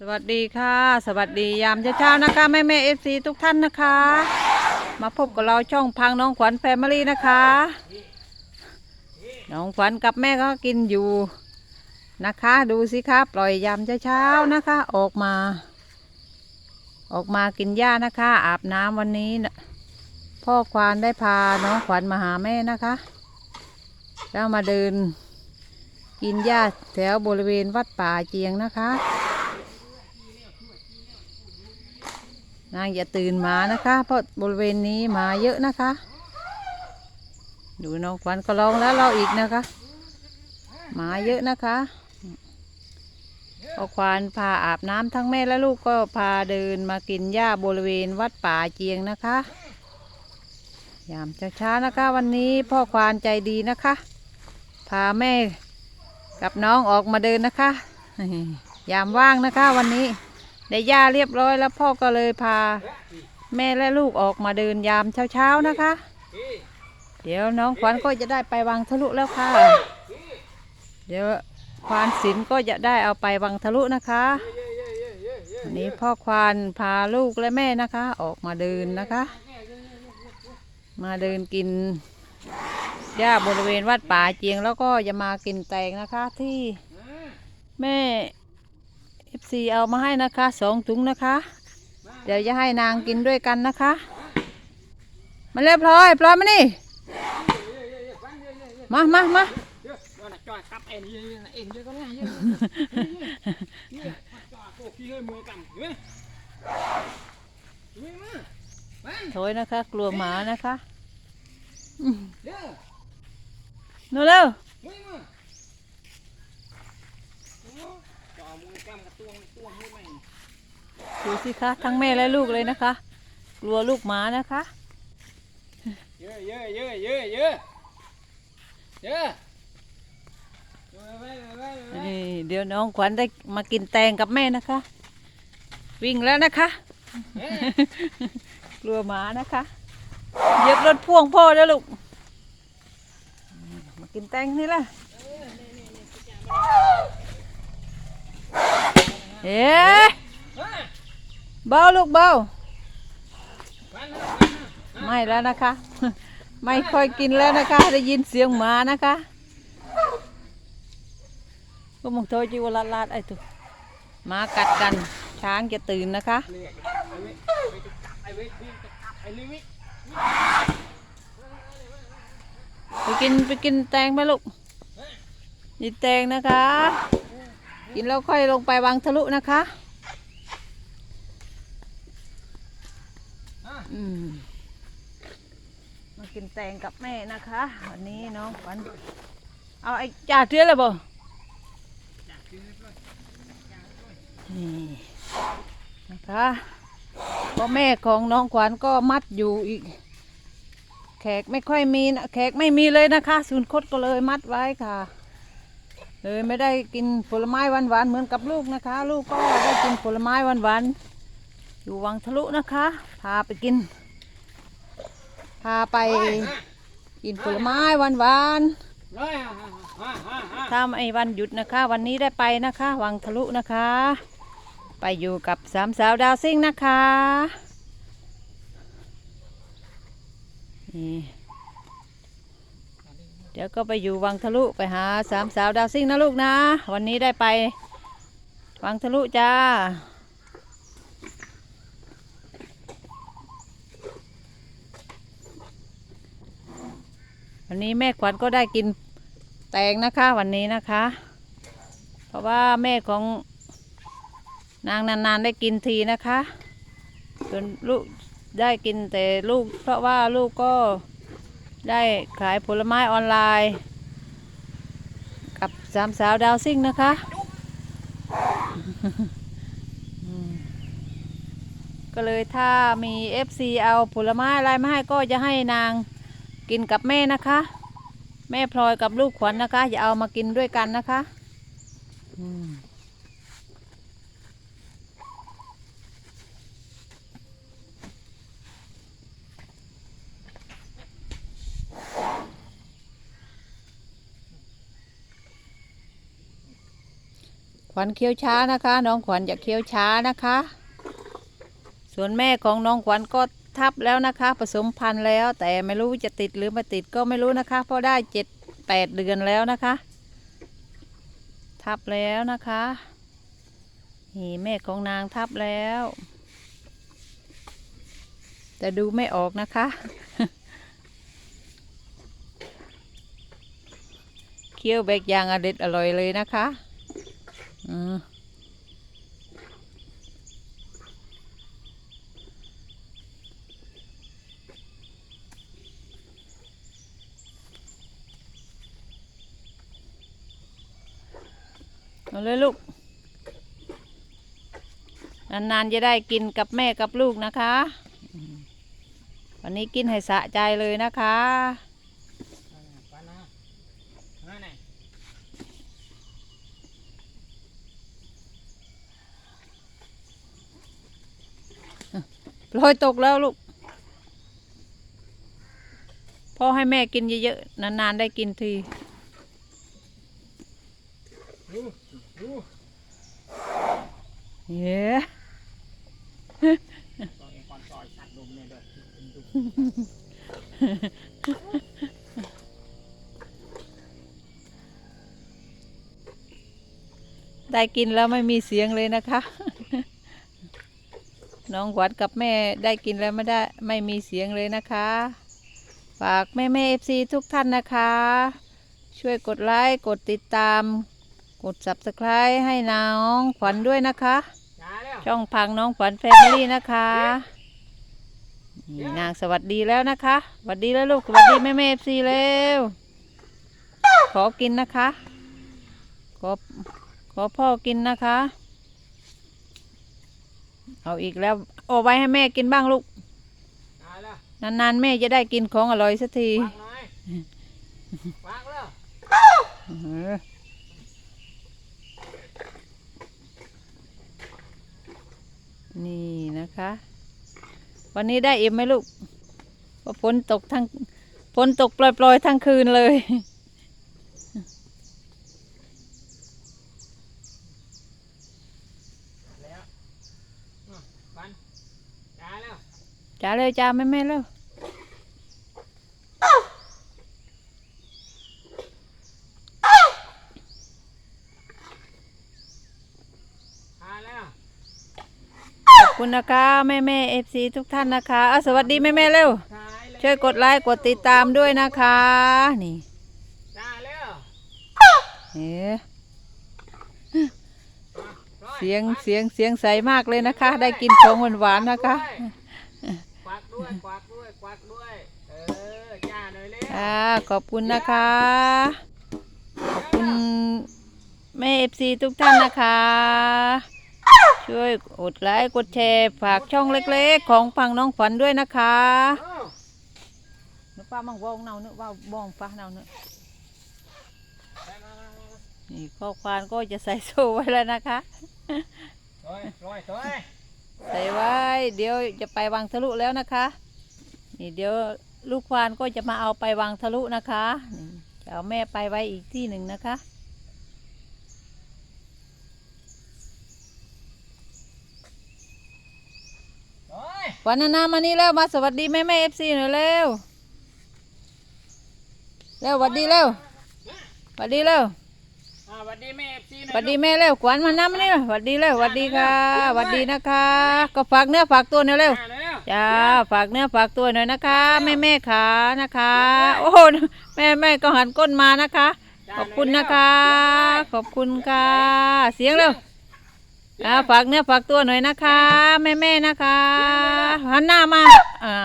สวัสดีค่ะ สวัสดียามเช้าๆนะคะแม่แม่เอฟซีทุกท่านนะคะ มาพบกับเราช่องพังน้องขวัญแฟมิลี่นะคะ น้องขวัญกับแม่ก็กินอยู่นะคะ ดูสิคะปล่อยยามเช้าๆนะคะ ออกมา ออกมากินหญ้านะคะ อาบน้ำวันนี้นะพ่อควานได้พาน้องขวัญมาหาแม่นะคะ แล้วมาเดิน กินหญ้าแถวบริเวณวัดป่าเจียงนะคะ นางอย่าตื่นหมานะคะ เพราะบริเวณนี้หมาเยอะนะคะ ดูน้องขวัญก็ลองแล้วเราอีกนะคะหมาเยอะนะคะพอควานพาอาบน้ำทั้งแม่และลูกก็พาเดินมากินหญ้าบริเวณวัดป่าเจียงนะคะ ยามช้าๆนะคะ วันนี้พ่อควานใจดีนะคะ พาแม่กับน้องออกมาเดินนะคะ ยามว่างนะคะวันนี้ ได้หญ้าเรียบร้อยแล้วพ่อก็เลยพา แม่และลูกออกมาเดินยามเช้าๆนะคะ เดี๋ยวน้องขวัญก็จะได้ไปวังทะลุแล้วค่ะ เดี๋ยวควานศิลป์ก็จะได้เอาไปวังทะลุนะคะวันนี้พ่อควานพาลูกและแม่นะคะ ออกมาเดินนะคะ มาเดินกินหญ้าบริเวณวัดป่าเจียงแล้วก็จะมากินแตงนะคะที่แม่ เอฟซีเอามาให้นะคะสองถุงนะคะ เดี๋ยวจะให้นางกินด้วยกันนะคะ มาเรียบร้อยปล่อยมานี่ มามามา Cho này cho cặp em đi em chứ có ngay chứ. Cho cô kia hơi mưa cầm. Đi. Đi mà. Bán. ถอยนะคะ กลัวหมานะคะ Đi. นู่นเร็ว ดูสิคะทั้งแม่และลูกเลยนะคะ กลัวลูกหมานะคะ Dơ dơ dơ dơ dơ. Dơ. Rồi về về về về. นี่เดี๋ยวน้องขวัญได้มากินแตงกับแม่นะคะ วิ่งแล้วนะคะ กลัวหมานะคะเหยียบรถพ่วงพ่อแล้วลูก มากินแตงนี่แหละ เอ๊ะเบาลูกเบาไม่แล้วนะคะ ไม่ค่อยกินแล้วนะคะ ได้ยินเสียงหมานะคะก็มองโทษจิวลาลาดไอ้ตัวหมากัดกัน ช้างจะตื่นนะคะไปกินไปกินแตงไหมลูกนี่แตงนะคะ กินแล้วค่อยลงไปวางทะลุนะคะอืมมากินแตงกับแม่นะคะ วันนี้น้องขวัญเอาไอ้จ่าเทือเลยบ่นี่นะคะพ่อแม่ของน้องขวัญก็มัดอยู่อีก แขกไม่ค่อยมีนะแขกไม่มีเลยนะคะ ศูนย์คดก็เลยมัดไว้ค่ะ เลยไม่ได้กินผลไม้หวานๆเหมือนกับลูกนะคะ ลูกก็ได้กินผลไม้หวานๆอยู่วังทะลุนะคะ พาไปกิน พาไปกินผลไม้หวานๆถ้าไม่วันหยุดนะคะ วันนี้ได้ไปนะคะ วังทะลุนะคะ ไปอยู่กับสามสาวดาวซิ่งนะคะนี่ เดี๋ยวก็ไปอยู่วังทะลุไปหาสามสาวดาวซิ่งนะลูกนะ วันนี้ได้ไป วังทะลุจ้า วันนี้แม่ขวัญก็ได้กินแตงนะคะวันนี้นะคะ เพราะว่าแม่ของนางนานๆได้กินทีนะคะส่วนลูกได้กินแต่ลูกเพราะว่าลูกก็ ได้ขายผลไม้ออนไลน์ กับสามสาวดาวซิ่งนะคะ ก็เลยถ้ามี FC เอาผลไม้อะไรมาให้ก็จะให้นางกินกับแม่นะคะ แม่พลอยกับลูกขวัญนะคะ อย่าเอามากินด้วยกันนะคะ อืม ขวัญเคี้ยวช้านะคะ น้องขวัญจะเคี้ยวช้านะคะ ส่วนแม่ของน้องขวัญก็ทับแล้วนะคะ ผสมพันธุ์แล้ว แต่ไม่รู้จะติดหรือไม่ติดก็ไม่รู้นะคะ เพราะได้เจ็ดแปดเดือนแล้วนะคะ ทับแล้วนะคะนี่แม่ของนางทับแล้ว แต่ดูไม่ออกนะคะ เคี้ยวแบกยางอเด็ดอร่อยเลยนะคะ อืมเอาเลยลูก นานๆจะได้กินกับแม่กับลูกนะคะ วันนี้กินให้สะใจเลยนะคะ ปันนะนั่นไง พ ลอยตกแล้วลูก พ่อให้แม่กินเยอะๆ นานๆ ได้กินที เย้ได้กินแล้วไม่มีเสียงเลยนะคะ น้องหวัดกับแม่ได้กินแล้วไม่ได้ไม่มีเสียงเลยนะคะ ฝากแม่แม่เอฟซีทุกท่านนะคะ ช่วยกดไลค์กดติดตาม กด subscribe ให้น้องขวัญด้วยนะคะจ้าแล้วช่องพังน้องขวัญแฟมิลี่นะคะนี่นางสวัสดีแล้วนะคะสวัสดีแล้วลูกสวัสดีแม่แม่เอฟซีเร็วขอกินนะคะ ขอขอพ่อกินนะคะ เอาอีกแล้วเอาไว้ให้แม่กินบ้างลูกจ้าแล้วนานๆแม่จะได้กินของอร่อยสักทีวางหน่อยวางแล้วเออนี่นะคะ วันนี้ได้อิ่มไหมลูกเพราะฝนตกทั้งฝนตกปล่อยๆทั้งคืนเลย แล้วอะปันจ้าแล้ว จ้าเลยจ้าแม่แม่เร็วจ้าแล้วขอบคุณนะคะ แม่แม่เอฟซีทุกท่านนะคะอะสวัสดีแม่แม่เร็วจ้าแล้วช่วยกดไลค์กดติดตามด้วยนะคะ นี่จ้แล้วเอ๊ะเสียงเสียงเสียงใสมากเลยนะคะ ได้กินของหวานๆนะคะ ด้วยควักด้วยควักด้วย เออจ้าหน่อยเร็วค่ะขอบคุณนะคะ ขอบคุณแม่เอฟซีทุกท่านนะคะ ช่วยกดไลค์กดแชร์ฝากช่องเล็กๆ ของพังน้องขวัญด้วยนะคะเอ้านึกป้ามังวองเนาเนึกว่าบ้องป้าเนาเนึกไปมามามามานี่ข้อความก็จะใส่โซ่ไว้แล้วนะคะร้อยร้อยร้อย ใส่ไว้ เดี๋ยวจะไปวางทะลุแล้วนะคะ นี่เดี๋ยวลูกควานก็จะมาเอาไปวางทะลุนะคะนี่จะเอาแม่ไปไว้อีกที่หนึ่งนะคะร้อยวันนานามานี่แล้วมาสวัสดีแม่แม่เอฟซีหน่อยเร็วเร็วสวัสดีเร็วสวัสดีเร็วอ่าสวัสดีแม่เอฟซีหสน่อยวัสดีแม่เร็วขวัญมาน้ำมานี่สวัสดีเร็วสวัสดีค่ะสวัสดีนะคะ ก็ฝากเนื้อฝากตัวหน่อยเร็วอ่าเร็ว จ้าฝากเนื้อฝากตัวหน่อยนะคะ แม่แม่ขานะคะ โอ้โหแม่แม่ก็หันก้นมานะคะ ขอบคุณนะคะ ขอบคุณค่ะ เสียงเร็วอ่าฝากเนื้อฝากตัวหน่อยนะคะ แม่แม่นะคะหันหน้ามาอ่า